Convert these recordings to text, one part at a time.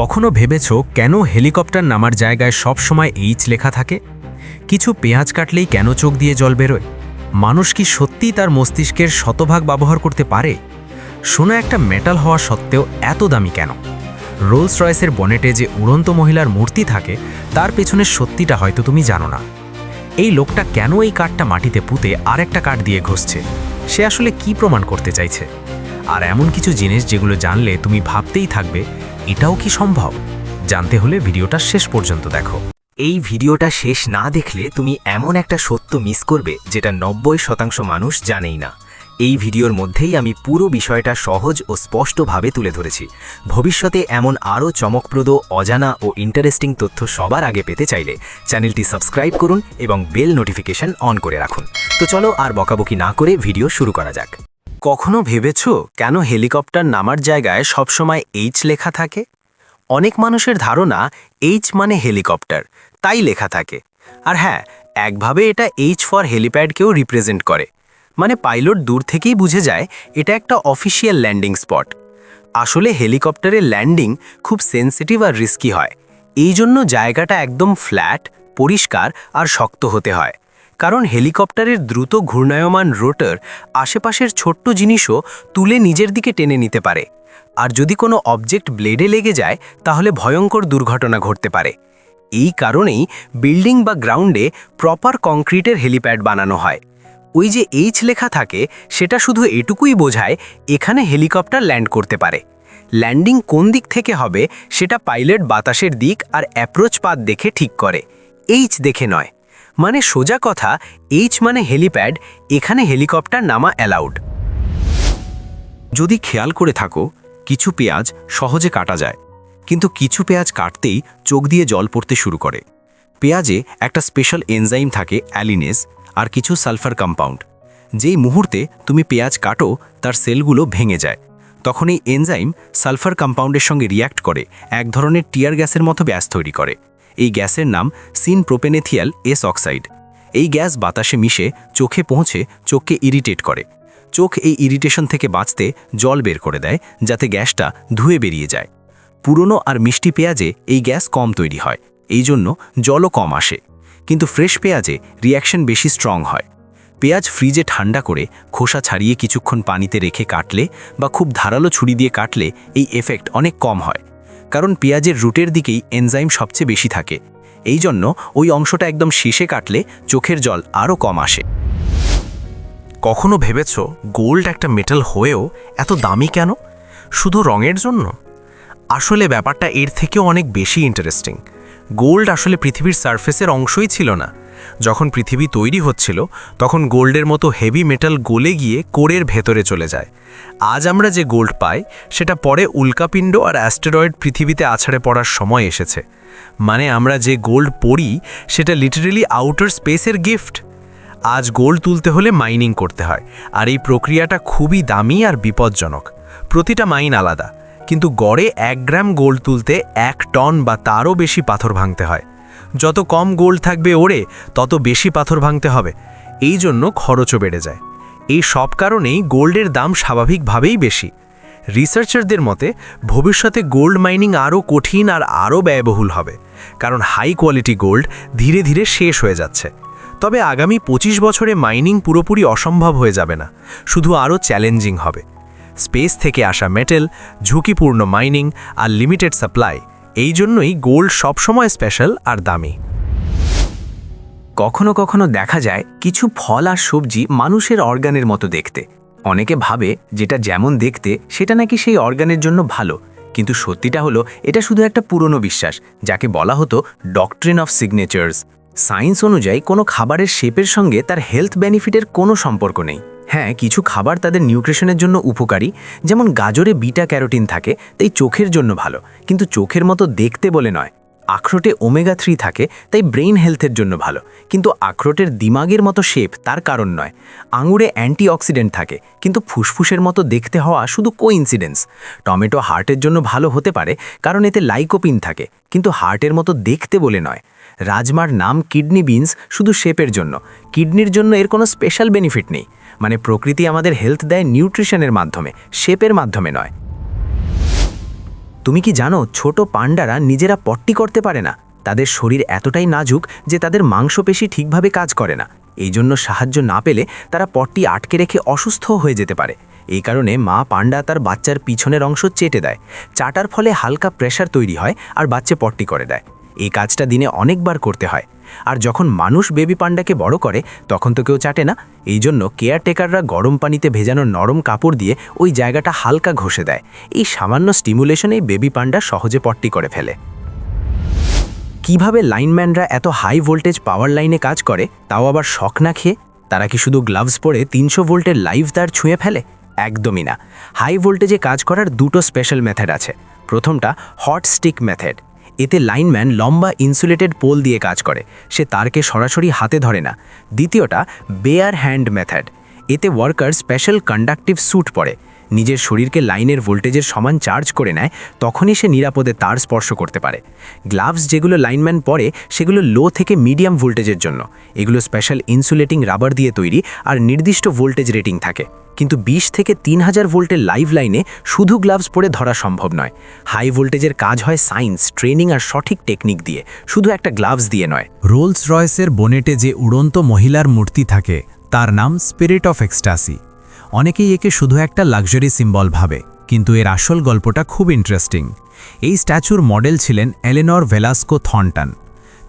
কখনো ভেবেছ কেন হেলিকপ্টার নামার জায়গায় সব সময় এইচ লেখা থাকে? কিছু পেঁয়াজ কাটলেই কেন চোখ দিয়ে জল বেরোয়? মানুষ কি সত্যিই তার মস্তিষ্কের শতভাগ ব্যবহার করতে পারে? শোনা একটা মেটাল হওয়া সত্ত্বেও এত দামি কেন? রোলস রয়েসের বনেটে যে উড়ন্ত মহিলার মূর্তি থাকে, তার পেছনে সত্যিটা হয়তো তুমি জানো না। এই লোকটা কেন এই কাঠটা মাটিতে পুঁতে আরেকটা কাঠ দিয়ে ঘষছে? সে আসলে কি প্রমাণ করতে চাইছে? আর এমন কিছু জিনিস যেগুলো জানলে তুমি ভাবতেই থাকবে এটাও কি সম্ভব? জানতে হলে ভিডিওটা শেষ পর্যন্ত দেখো। এই ভিডিওটা শেষ না দেখলে তুমি এমন একটা সত্য মিস করবে যেটা নব্বই শতাংশ মানুষ জানেই না। এই ভিডিওর মধ্যেই আমি পুরো বিষয়টা সহজ ও স্পষ্টভাবে তুলে ধরেছি। ভবিষ্যতে এমন আরও চমকপ্রদ, অজানা ও ইন্টারেস্টিং তথ্য সবার আগে পেতে চাইলে চ্যানেলটি সাবস্ক্রাইব করুন এবং বেল নোটিফিকেশন অন করে রাখুন। তো চলো আর বকাবকি না করে ভিডিও শুরু করা যাক। কখনো ভেবেছ কেন হেলিকপ্টার নামার জায়গায় সবসময় এইচ লেখা থাকে? অনেক মানুষের ধারণা এইচ মানে হেলিকপ্টার, তাই লেখা থাকে। আর হ্যাঁ একভাবে এটা এইচ ফর হেলিপ্যাডকেও রিপ্রেজেন্ট করে। মানে পাইলট দূর থেকেই বুঝে যায় এটা একটা অফিসিয়াল ল্যান্ডিং স্পট আসলে হেলিকপ্টারের ল্যান্ডিং খুব সেন্সিটিভ আর রিস্কি হয়। এই জন্য জায়গাটা একদম ফ্ল্যাট পরিষ্কার আর শক্ত হতে হয়। কারণ হেলিকপ্টারের দ্রুত ঘূর্ণায়মান রোটার আশেপাশের ছোট্ট জিনিসও তুলে নিজের দিকে টেনে নিতে পারে। আর যদি কোনো অবজেক্ট ব্লেডে লেগে যায়, তাহলে ভয়ঙ্কর দুর্ঘটনা ঘটতে পারে। এই কারণেই বিল্ডিং বা গ্রাউন্ডে প্রপার কংক্রিটের হেলিপ্যাড বানানো হয়। ওই যে এইচ লেখা থাকে, সেটা শুধু এটুকুই বোঝায় এখানে হেলিকপ্টার ল্যান্ড করতে পারে। ল্যান্ডিং কোন দিক থেকে হবে, সেটা পাইলট বাতাসের দিক আর অ্যাপ্রোচ পাত দেখে ঠিক করে। এইচ দেখে নয়। মানে সোজা কথা এইচ মানে হেলিপ্যাড এখানে হেলিকপ্টার নামা অ্যালাউড যদি খেয়াল করে থাকো, কিছু পেঁয়াজ সহজে কাটা যায়, কিন্তু কিছু পেঁয়াজ কাটতেই চোখ দিয়ে জল পড়তে শুরু করে। পেঁয়াজে একটা স্পেশাল এনজাইম থাকে অ্যালিনেস আর কিছু সালফার কম্পাউন্ড যেই মুহূর্তে তুমি পেঁয়াজ কাটো, তার সেলগুলো ভেঙে যায়। তখন এই এনজাইম সালফার কম্পাউন্ডের সঙ্গে রিয়্যাক্ট করে, এক ধরনের টিয়ার গ্যাসের মতো ব্যাস তৈরি করে। এই গ্যাসের নাম সিন প্রোপেনেথিয়াল এস অক্সাইড। এই গ্যাস বাতাসে মিশে চোখে পৌঁছে চোখকে ইরিটেট করে। চোখ এই ইরিটেশন থেকে বাঁচতে জল বের করে দেয়, যাতে গ্যাসটা ধুয়ে বেরিয়ে যায়। পুরনো আর মিষ্টি পেঁয়াজে এই গ্যাস কম তৈরি হয়, এই জন্য জলও কম আসে। কিন্তু ফ্রেশ পেঁয়াজে রিয়াকশন বেশি স্ট্রং হয়। পেঁয়াজ ফ্রিজে ঠান্ডা করে খোসা ছাড়িয়ে কিছুক্ষণ পানিতে রেখে কাটলে বা খুব ধারালো ছুরি দিয়ে কাটলে এই এফেক্ট অনেক কম হয়। কারণ পেঁয়াজের রুটের দিকেই এনজাইম সবচেয়ে বেশি থাকে। এই জন্য ওই অংশটা একদম শীষে কাটলে চোখের জল আরও কম আসে। কখনো ভেবেছ গোল্ড একটা মেটাল হয়েও এত দামি কেন? শুধু রঙের জন্য? আসলে ব্যাপারটা এর থেকেও অনেক বেশি ইন্টারেস্টিং গোল্ড আসলে পৃথিবীর সারফেসের অংশই ছিল না। যখন পৃথিবী তৈরি হচ্ছিল, তখন গোল্ডের মতো হেভি মেটাল গলে গিয়ে কোরের ভেতরে চলে যায়। আজ আমরা যে গোল্ড পাই, সেটা পরে উল্কাপিণ্ড আর অ্যাস্টেরয়েড পৃথিবীতে আছাড়ে পড়ার সময় এসেছে। মানে আমরা যে গোল্ড পড়ি, সেটা লিটারেলি আউটার স্পেসের গিফট। আজ গোল্ড তুলতে হলে মাইনিং করতে হয়, আর এই প্রক্রিয়াটা খুবই দামি আর বিপজ্জনক। প্রতিটা মাইন আলাদা। কিন্তু গড়ে এক গ্রাম গোল্ড তুলতে এক টন বা তারও বেশি পাথর ভাঙতে হয়। যত কম গোল্ড থাকবে ওরে, তত বেশি পাথর ভাঙতে হবে। এই জন্য খরচও বেড়ে যায়। এই সব কারণেই গোল্ডের দাম স্বাভাবিকভাবেই বেশি। রিসার্চারদের মতে, ভবিষ্যতে গোল্ড মাইনিং আরও কঠিন আর আরও ব্যয়বহুল হবে, কারণ হাই কোয়ালিটি গোল্ড ধীরে ধীরে শেষ হয়ে যাচ্ছে। তবে আগামী ২৫ বছরে মাইনিং পুরোপুরি অসম্ভব হয়ে যাবে না, শুধু আরও চ্যালেঞ্জিং হবে। স্পেস থেকে আসা মেটেল, ঝুঁকিপূর্ণ মাইনিং আর লিমিটেড সাপ্লাই, এই জন্যই গোল্ড সবসময় স্পেশাল আর দামি। কখনো কখনো দেখা যায় কিছু ফল আর সবজি মানুষের অর্গানের মতো দেখতে। অনেকে ভাবে যেটা যেমন দেখতে, সেটা নাকি সেই অর্গানের জন্য ভালো। কিন্তু সত্যিটা হলো, এটা শুধু একটা পুরনো বিশ্বাস, যাকে বলা হতো ডকট্রিন অফ সিগনেচার্স সায়েন্স অনুযায়ী কোনো খাবারের শেপের সঙ্গে তার হেলথ বেনিফিটের কোনো সম্পর্ক নেই। হ্যাঁ কিছু খাবার তাদের নিউট্রিশনের জন্য উপকারী, যেমন গাজরে বিটা ক্যারোটিন থাকে, তাই চোখের জন্য ভালো। কিন্তু চোখের মতো দেখতে বলে নয়। আখরোটে ওমেগা থ্রি থাকে, তাই ব্রেইন হেলথের জন্য ভালো। কিন্তু আখরোটের দিমাগের মতো শেপ তার কারণ নয়। আঙুরে অ্যান্টিঅক্সিডেন্ট থাকে, কিন্তু ফুসফুসের মতো দেখতে হওয়া শুধু কোইন্সিডেন্স। টমেটো হার্টের জন্য ভালো হতে পারে, কারণ এতে লাইকোপিন থাকে, কিন্তু হার্টের মতো দেখতে বলে নয়। রাজমার নাম কিডনি বিনস শুধু শেপের জন্য। কিডনির জন্য এর কোনো স্পেশাল বেনিফিট নেই। মানে প্রকৃতি আমাদের হেলথ দেয় নিউট্রিশনের মাধ্যমে শেপের মাধ্যমে নয়। তুমি কি জানো, ছোট পান্ডারা নিজেরা পট্টি করতে পারে না? তাদের শরীর এতটাই নাজুক যে তাদের মাংসপেশি ঠিকভাবে কাজ করে না। এই জন্য সাহায্য না পেলে তারা পট্টি আটকে রেখে অসুস্থ হয়ে যেতে পারে। এই কারণে মা পান্ডা তার বাচ্চার পিছনের অংশ চেটে দেয়। চাটার ফলে হালকা প্রেশার তৈরি হয় আর বাচ্চা পট্টি করে দেয়। এই কাজটা দিনে অনেকবার করতে হয়। আর যখন মানুষ বেবি পান্ডাকে বড় করে, তখন তো কেউ চাটে না। এই জন্য কেয়ারটেকাররা গরম পানিতে ভেজানো নরম কাপড় দিয়ে ওই জায়গাটা হালকা ঘষে দেয়। এই সামান্য স্টিমুলেশনেই বেবি পান্ডা সহজে পট্টি করে ফেলে। কীভাবে লাইনম্যানরা এত হাই ভোল্টেজ পাওয়ার লাইনে কাজ করে, তাও আবার শখ না খেয়ে? তারা কি শুধু গ্লাভস পরে তিনশো ভোল্টের লাইভ তার ছুঁয়ে ফেলে? একদমই না। হাই ভোল্টেজে কাজ করার দুটো স্পেশাল মেথড আছে। প্রথমটা হট স্টিক মেথড এতে লাইনম্যান লম্বা ইনসুলেটেড পোল দিয়ে কাজ করে। সে তারকে সরাসরি হাতে ধরে না। দ্বিতীয়টা, বেয়ার হ্যান্ড মেথড। এতে ওয়ার্কার স্পেশাল কন্ডাক্টিভ স্যুট পরে। নিজের শরীরকে লাইনের ভোল্টেজের সমান চার্জ করে নেয়, তখনই সে নিরাপদে তার স্পর্শ করতে পারে। গ্লাভস যেগুলো লাইনম্যান পরে, সেগুলো লো থেকে মিডিয়াম ভোল্টেজের জন্য। এগুলো স্পেশাল ইনসুলেটিং রাবার দিয়ে তৈরি আর নির্দিষ্ট ভোল্টেজ রেটিং থাকে। কিন্তু ২০ থেকে তিন হাজার ভোল্টের লাইভ লাইনে শুধু গ্লাভস পরে ধরা সম্ভব নয়। হাই ভোল্টেজের কাজ হয় সায়েন্স, ট্রেনিং আর সঠিক টেকনিক দিয়ে। শুধু একটা গ্লাভস দিয়ে নয়। রোলস রয়েসের বোনেটে যে উড়ন্ত মহিলার মূর্তি থাকে, তার নাম স্পিরিট অফ এক্সটাসি অনেকেই একে শুধু একটা লাক্সারি সিম্বল ভাবে, কিন্তু এর আসল গল্পটা খুব ইন্টারেস্টিং। এই স্ট্যাচুর মডেল ছিলেন এলেনর ভেলাস্কো থনটান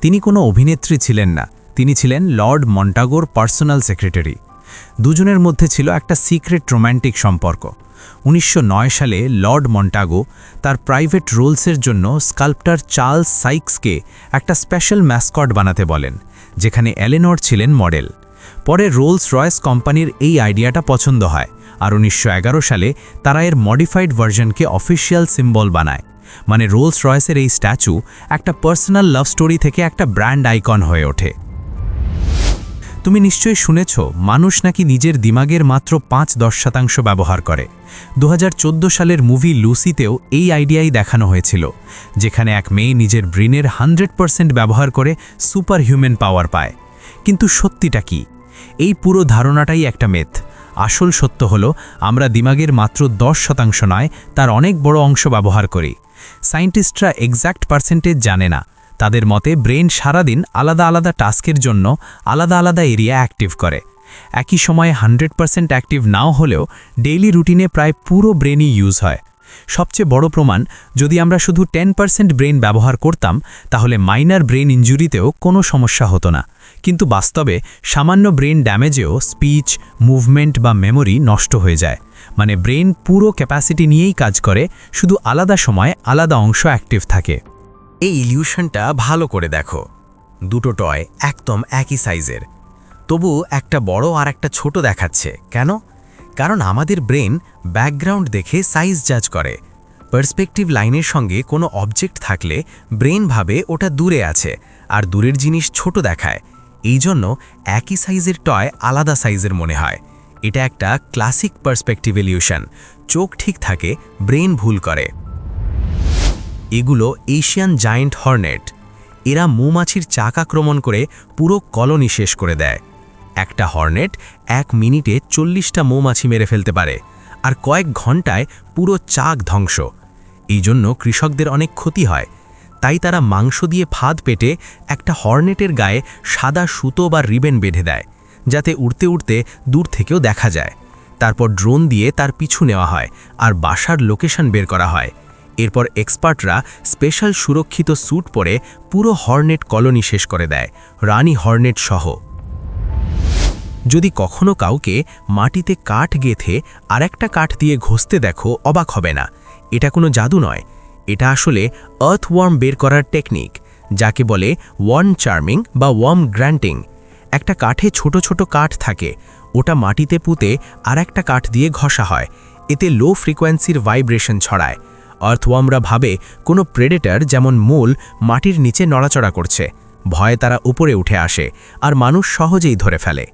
তিনি কোনো অভিনেত্রী ছিলেন না, তিনি ছিলেন লর্ড মন্টাগোর পার্সোনাল সেক্রেটারি। দুজনের মধ্যে ছিল একটা সিক্রেট রোম্যান্টিক সম্পর্ক। উনিশশো নয় সালে লর্ড মন্টাগো তার প্রাইভেট রোলসের জন্য স্কাল্পটার চার্লস সাইক্সকে একটা স্পেশাল ম্যাসকট বানাতে বলেন, যেখানে এলেনর ছিলেন মডেল। পরে রোলস রয়েস কোম্পানির এই আইডিয়াটা পছন্দ হয় আর উনিশশো এগারো সালে তারা এর মডিফাইড ভার্জনকে অফিসিয়াল সিম্বল বানায়। মানে রোলস রয়েসের এই স্ট্যাচু একটা পার্সোনাল লাভ স্টোরি থেকে একটা ব্র্যান্ড আইকন হয়ে ওঠে। তুমি নিশ্চয়ই শুনেছ, মানুষ নাকি নিজের দিমাগের মাত্র পাঁচ দশ শতাংশ ব্যবহার করে। দু হাজার চোদ্দ সালের মুভি লুসিতেও এই আইডিয়াই দেখানো হয়েছিল, যেখানে এক মেয়ে নিজের ব্রেনের হান্ড্রেড ব্যবহার করে সুপার হিউম্যান পাওয়ার পায়। কিন্তু সত্যিটা কি? এই পুরো ধারণাটাই একটা মেথ আসল সত্য হল, আমরা দিমাগের মাত্র দশ শতাংশ নয়, তার অনেক বড় অংশ ব্যবহার করি। সায়েন্টিস্টরা এক্স্যাক্ট পার্সেন্টেজ জানে না। তাদের মতে ব্রেন সারাদিন আলাদা আলাদা টাস্কের জন্য আলাদা আলাদা এরিয়া অ্যাক্টিভ করে। একই সময়ে হান্ড্রেড পার্সেন্ট অ্যাক্টিভ নাও হলেও ডেইলি রুটিনে প্রায় পুরো ব্রেনই ইউজ হয়। সবচেয়ে বড় প্রমাণ, যদি আমরা শুধু টেন পার্সেন্ট ব্রেন ব্যবহার করতাম, তাহলে মাইনার ব্রেন ইঞ্জুরিতেও কোনো সমস্যা হতো না। কিন্তু বাস্তবে সামান্য ব্রেন ড্যামেজেও স্পিচ, মুভমেন্ট বা মেমোরি নষ্ট হয়ে যায়। মানে ব্রেন পুরো ক্যাপাসিটি নিয়েই কাজ করে, শুধু আলাদা সময়, আলাদা অংশ অ্যাক্টিভ থাকে। এই ইলিউশনটা ভালো করে দেখো। দুটো টয় একদম একই সাইজের। তবু একটা বড় আর একটা ছোট দেখাচ্ছে। কেন? কারণ আমাদের ব্রেন ব্যাকগ্রাউন্ড দেখে সাইজ জাজ করে। পার্সপেক্টিভ লাইনের সঙ্গে কোনো অবজেক্ট থাকলে ব্রেন ভাবে ওটা দূরে আছে, আর দূরের জিনিস ছোট দেখায়। এই জন্য একই সাইজের টয় আলাদা সাইজের মনে হয়। এটা একটা ক্লাসিক পার্সপেক্টিভ এলিউশন চোখ ঠিক থাকে ব্রেন ভুল করে। এগুলো এশিয়ান জায়েন্ট হর্নেট এরা মৌমাছির চাক আক্রমণ করে পুরো কলোনি শেষ করে দেয়। একটা হর্নেট এক মিনিটে চল্লিশটা মৌমাছি মেরে ফেলতে পারে, আর কয়েক ঘন্টায় পুরো চাক ধ্বংস। এই জন্য কৃষকদের অনেক ক্ষতি হয়। তাই তারা মাংস দিয়ে ফাঁদ পেটে একটা হর্নেটের গায়ে সাদা সুতো বা রিবেন বেঁধে দেয়, যাতে উড়তে উড়তে দূর থেকেও দেখা যায়। তারপর ড্রোন দিয়ে তার পিছু নেওয়া হয় আর বাসার লোকেশন বের করা হয়। এরপর এক্সপার্টরা স্পেশাল সুরক্ষিত স্যুট পরে পুরো হর্নেট কলোনি শেষ করে দেয়, রানী হর্নেট সহ। যদি কখনো কাউকে মাটিতে কাঠ গেথে আর একটা কাঠ দিয়ে ঘষতে দেখো, অবাক হবে না। এটা কোনো জাদু নয়। এটা আসলে আর্থওয়ার্ম বের করার টেকনিক যাকে বলে ওয়ার্ম চার্মিং বা ওয়ার্ম গ্র্যান্টিং একটা কাঠে ছোট ছোট কাঠ থাকে, ওটা মাটিতে পুঁতে আর একটা কাঠ দিয়ে ঘষা হয়, এতে লো ফ্রিকোয়েন্সির ভাইব্রেশন ছড়ায়। আর্থওয়ার্মরা ভাবে কোনো প্রেডেটার যেমন মূল মাটির নিচে নড়াচড়া করছে, ভয়ে তারা উপরে উঠে আসে, আর মানুষ সহজেই ধরে ফেলে।